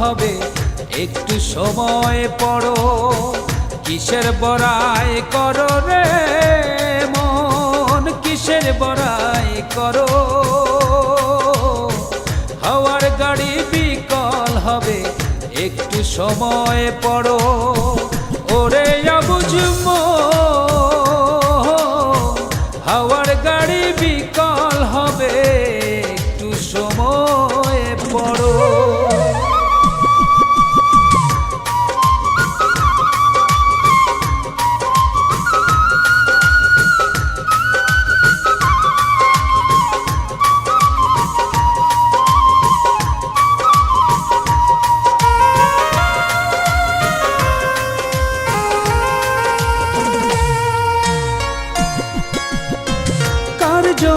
হবে। একটু সময় পড়ো, কিসের বড়াই করো রে মন? কিসের বড়াই করো? হাওয়ার গাড়ি বিকল হবে, একটু সময় পড়ো। ওরে বুঝব হাওয়ার গাড়ি বিকল হবে।